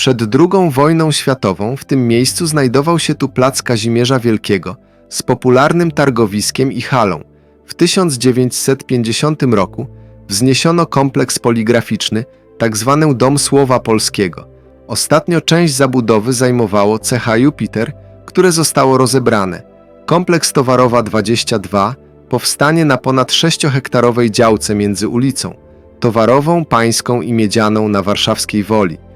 Przed II wojną światową w tym miejscu znajdował się tu plac Kazimierza Wielkiego z popularnym targowiskiem i halą. W 1950 roku wzniesiono kompleks poligraficzny, tak zwany Dom Słowa Polskiego. Ostatnio część zabudowy zajmowało CH Jupiter, które zostało rozebrane. Kompleks Towarowa 22 powstanie na ponad 6-hektarowej działce między ulicą Towarową, Pańską i Miedzianą na warszawskiej Woli.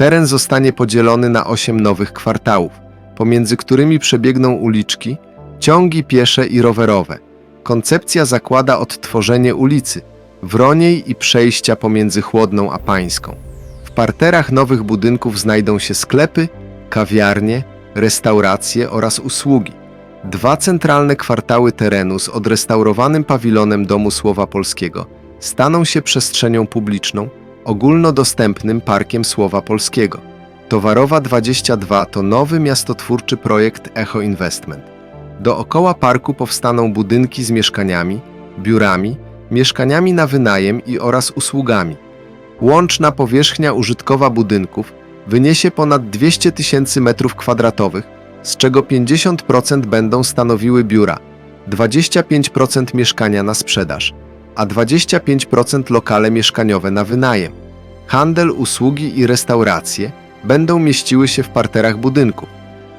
Teren zostanie podzielony na 8 nowych kwartałów, pomiędzy którymi przebiegną uliczki, ciągi piesze i rowerowe. Koncepcja zakłada odtworzenie ulicy, wroniej i przejścia pomiędzy Chłodną a Pańską. W parterach nowych budynków znajdą się sklepy, kawiarnie, restauracje oraz usługi. Dwa centralne kwartały terenu z odrestaurowanym pawilonem Domu Słowa Polskiego staną się przestrzenią publiczną, ogólnodostępnym Parkiem Słowa Polskiego. Towarowa 22 to nowy miastotwórczy projekt Echo Investment. Dookoła parku powstaną budynki z mieszkaniami, biurami, mieszkaniami na wynajem i oraz usługami. Łączna powierzchnia użytkowa budynków wyniesie ponad 200 tysięcy metrów kwadratowych, z czego 50% będą stanowiły biura, 25% mieszkania na sprzedaż, a 25% lokale mieszkaniowe na wynajem. Handel, usługi i restauracje będą mieściły się w parterach budynków.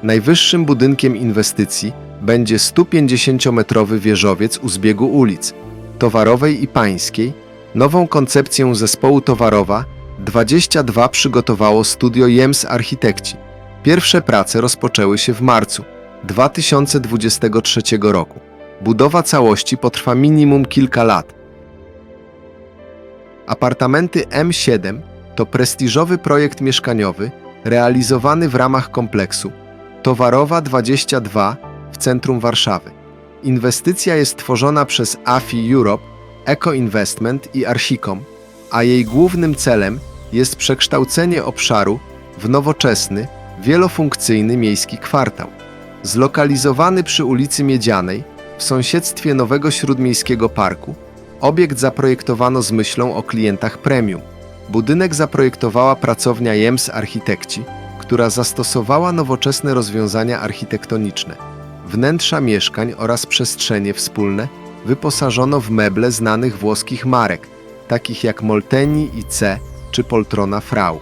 Najwyższym budynkiem inwestycji będzie 150-metrowy wieżowiec u zbiegu ulic Towarowej i Pańskiej. Nową koncepcję zespołu Towarowa 22 przygotowało studio Jems Architekci. Pierwsze prace rozpoczęły się w marcu 2023 roku. Budowa całości potrwa minimum kilka lat. Apartamenty M7 to prestiżowy projekt mieszkaniowy realizowany w ramach kompleksu Towarowa 22 w centrum Warszawy. Inwestycja jest tworzona przez AFI Europe, Eco Investment i Archicom, a jej głównym celem jest przekształcenie obszaru w nowoczesny, wielofunkcyjny miejski kwartał. Zlokalizowany przy ulicy Miedzianej, w sąsiedztwie nowego śródmiejskiego parku, obiekt zaprojektowano z myślą o klientach premium. Budynek zaprojektowała pracownia Jems Architekci, która zastosowała nowoczesne rozwiązania architektoniczne. Wnętrza mieszkań oraz przestrzenie wspólne wyposażono w meble znanych włoskich marek, takich jak Molteni i C czy Poltrona Frau.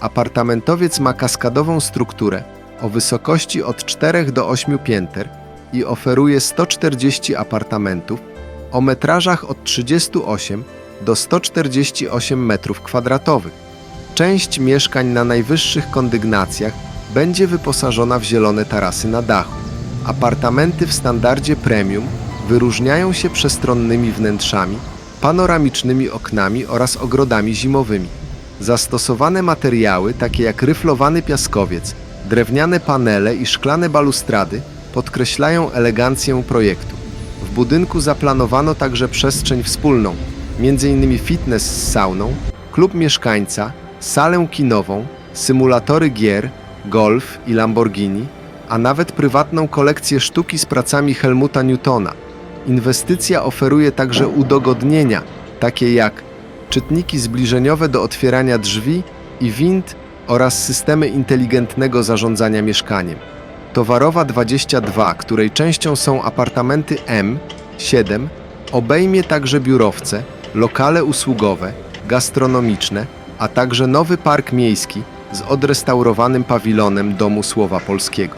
Apartamentowiec ma kaskadową strukturę o wysokości od 4 do 8 pięter i oferuje 140 apartamentów o metrażach od 38 do 148 metrów kwadratowych. Część mieszkań na najwyższych kondygnacjach będzie wyposażona w zielone tarasy na dachu. Apartamenty w standardzie premium wyróżniają się przestronnymi wnętrzami, panoramicznymi oknami oraz ogrodami zimowymi. Zastosowane materiały, takie jak ryflowany piaskowiec, drewniane panele i szklane balustrady, podkreślają elegancję projektu. Budynku zaplanowano także przestrzeń wspólną, m.in. fitness z sauną, klub mieszkańca, salę kinową, symulatory gier, golf i Lamborghini, a nawet prywatną kolekcję sztuki z pracami Helmuta Newtona. Inwestycja oferuje także udogodnienia, takie jak czytniki zbliżeniowe do otwierania drzwi i wind oraz systemy inteligentnego zarządzania mieszkaniem. Towarowa 22, której częścią są apartamenty M7, obejmie także biurowce, lokale usługowe, gastronomiczne, a także nowy park miejski z odrestaurowanym pawilonem Domu Słowa Polskiego.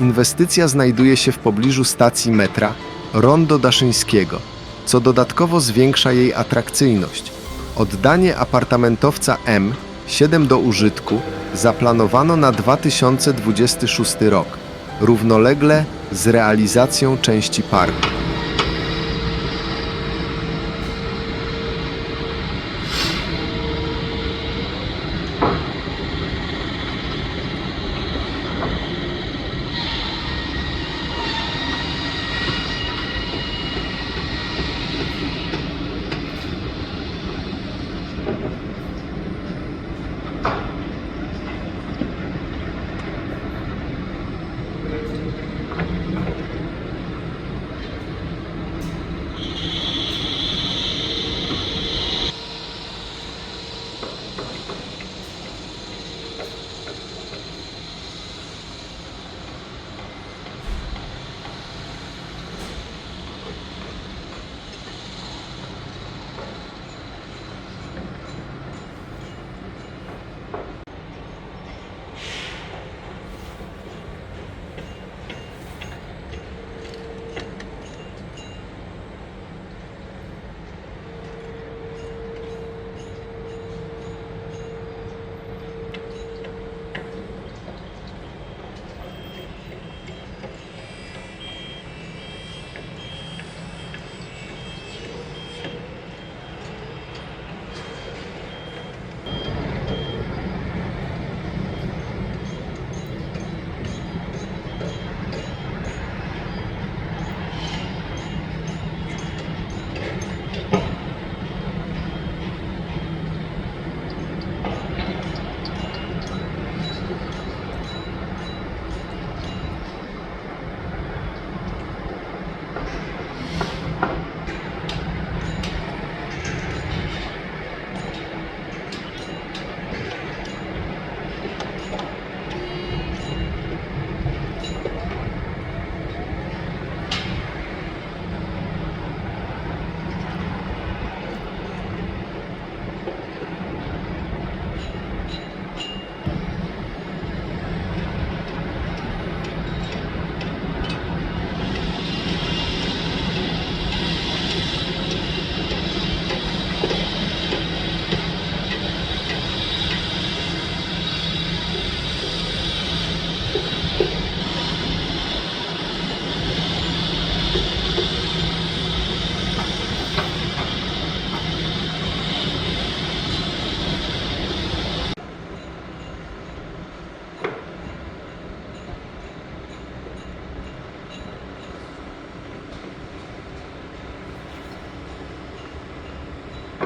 Inwestycja znajduje się w pobliżu stacji metra Rondo Daszyńskiego, co dodatkowo zwiększa jej atrakcyjność. Oddanie apartamentowca M7 do użytku zaplanowano na 2026 rok, równolegle z realizacją części parku.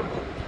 Africa.